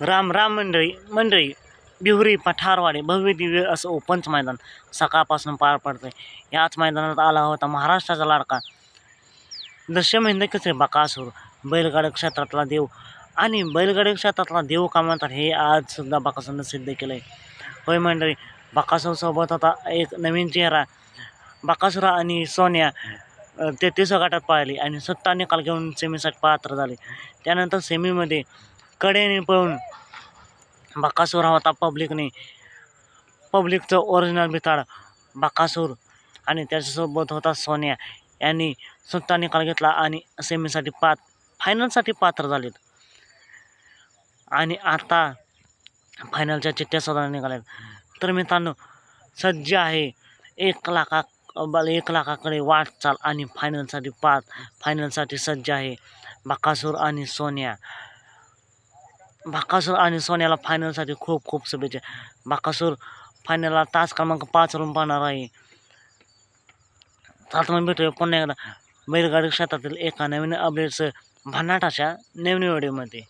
राम राम मंडळी मंडळी बिहुरी पठारवाडी भव्य दिव्य असं ओपनच मैदान सकाळपासून पार पडतंय. याच मैदानात आला होता महाराष्ट्राचा लाडका. दशमहिंद म्हणजे कचरे बकासूर बैलगाडी क्षेत्रातला देव आणि बैलगाडी क्षेत्रातला देव का म्हणतात हे आज सुद्धा बकासूरनं सिद्ध केलं आहे होय मंडळी बकासूरसोबत आता एक नवीन चेहरा बकासुरा आणि सोन्या तेहतीस ते तिसऱ्या गटात पाहिली आणि सत्ता निकाल घेऊन सेमीसाठी पात्र झाले. त्यानंतर सेमीमध्ये कडेने पळून बकासूर हा होता पब्लिकने. पब्लिकचं ओरिजिनल बिताड बकासूर आणि त्याच्यासोबत होता सोन्या. यांनी सुट्टा निकाल घेतला आणि सेमीसाठी पात फायनलसाठी पात्र झालेत. आणि आता फायनलच्या चिठ्ठ्या सुद्धा निघाल्यात. तर मित्रांनो सज्ज आहे. एक लाखा एक लाखाकडे वाटचाल आणि फायनलसाठी पाच फायनलसाठी सज्ज आहे बकासूर आणि सोन्या. भाकासूर आणि सोन्याला फायनलसाठी खूप खूप शुभेच्छा. भाकासूर फायनलला तास क्रमांक पाचवरून पाहणार आहे. तर मग भेटूया पुन्हा एकदा. बैलगाडी क्षेत्रातील एका नवीन अपडेट्स भन्नाटाच्या नवीन व्हिडिओमध्ये